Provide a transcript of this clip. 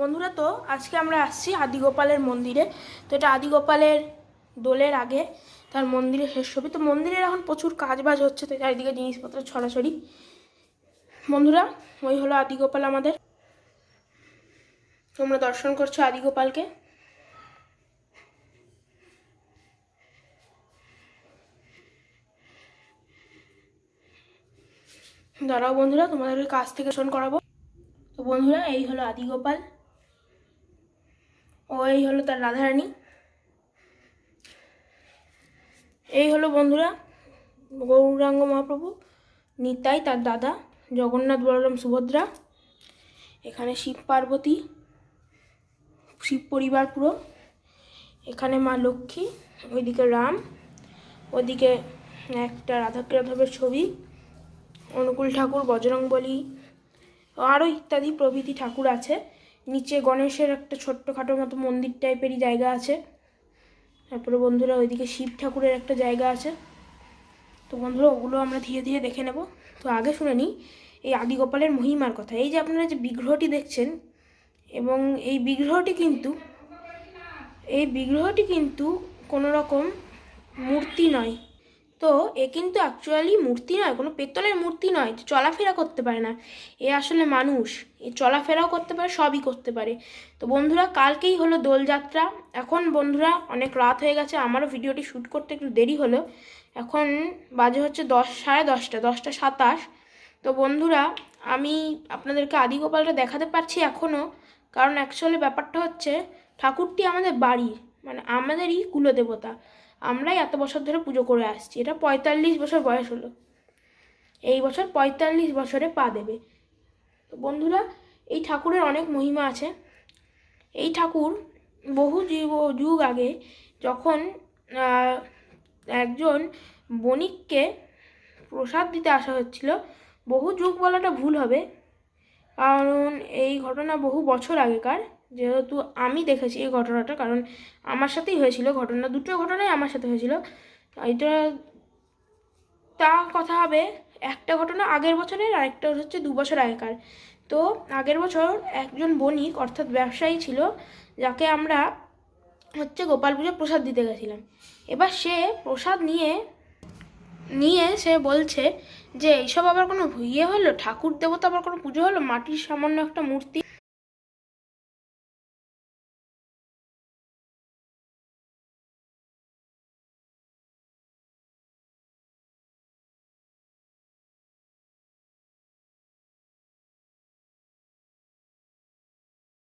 বন্ধুরা, তো আজকে আমরা আসছি আদিগোপালের মন্দিরে। তো এটা আদিগোপালের দোলের আগে তার মন্দিরে শেষ ছবি তো মন্দিরের এখন প্রচুর কাজ বাজ হচ্ছে, তো চারিদিকে জিনিসপত্র ছড়াছড়ি। বন্ধুরা, ওই হলো আদিগোপাল আমাদের। তোমরা দর্শন করছ আদিগোপালকে। দাঁড়াও বন্ধুরা, তোমাদের কাছ থেকে শোন করাবো। তো বন্ধুরা, এই হলো আদিগোপাল। ও এই হলো তার রাধারানী। এই হলো বন্ধুরা গৌরাঙ্গ মহাপ্রভু, নিতাই তার দাদা, জগন্নাথ বলরাম সুভদ্রা। এখানে শিব পার্বতী, শিব পরিবার পুরো। এখানে মা লক্ষ্মী, ওইদিকে রাম, ওদিকে একটা রাধাকৃষ্ণের ছবি, অনুকূল ঠাকুর, বজরংবলী আরও ইত্যাদি প্রভৃতি ঠাকুর আছে। নিচে গণেশের একটা ছোট্টখাটো মতো মন্দির টাইপেরই জায়গা আছে। তারপরে বন্ধুরা ওইদিকে শিব ঠাকুরের একটা জায়গা আছে। তো বন্ধুরা, ওগুলো আমরা ধীরে ধীরে দেখে নেব। তো আগে শুনে নিই, এই আদিগোপালের মহিমার কথা। এই যে আপনারা যে বিগ্রহটি দেখছেন, এবং এই বিগ্রহটি কিন্তু, এই বিগ্রহটি কিন্তু কোনো রকম মূর্তি নয়। তো এ কিন্তু অ্যাকচুয়ালি মূর্তি নয়, কোনো পেতলের মূর্তি নয় চলাফেরা করতে পারে না। এ আসলে মানুষ, এ চলাফেরাও করতে পারে, সবই করতে পারে। তো বন্ধুরা, কালকেই হলো দোলযাত্রা। এখন বন্ধুরা, অনেক রাত হয়ে গেছে, আমারও ভিডিওটি শ্যুট করতে একটু দেরি হলো। এখন বাজে হচ্ছে দশ, সাড়ে দশটা দশটা সাতাশ। তো বন্ধুরা, আমি আপনাদেরকে আদিগোপালটা দেখাতে পারছি এখনও কারণ অ্যাকচুয়ালি ব্যাপারটা হচ্ছে, ঠাকুরটি আমাদের বাড়ির মানে আমাদেরই কুলদেবতা। আমরাই এত বছর ধরে পুজো করে আসছি। এটা পঁয়তাল্লিশ বছর বয়স হলো। এই বছর পঁয়তাল্লিশ বছরে পা দেবে। তো বন্ধুরা, এই ঠাকুরের অনেক মহিমা আছে। এই ঠাকুর বহু যুগ যুগ আগে যখন একজন বণিককে প্রসাদ দিতে আসা হচ্ছিল, বহু যুগ বলাটা ভুল হবে। কারণ এই ঘটনা বহু বছর আগেকার। যেহেতু আমি দেখেছি এই ঘটনাটা, কারণ আমার সাথেই হয়েছিল ঘটনা, দুটো ঘটনাই আমার সাথে হয়েছিল। এটা, তা কথা হবে, একটা ঘটনা আগের বছরের, আরেকটা হচ্ছে দু বছর আগেকার। তো আগের বছর একজন বণিক, অর্থাৎ ব্যবসায়ী ছিল, যাকে আমরা হচ্ছে গোপাল পুজো প্রসাদ দিতে গেছিলাম। এবার সে প্রসাদ নিয়ে নিয়ে সে বলছে যে, এইসব আবার কোনো ইয়ে হলো? ঠাকুর দেবতা আবার কোনো পুজো হলো? মাটির সামান্য একটা মূর্তি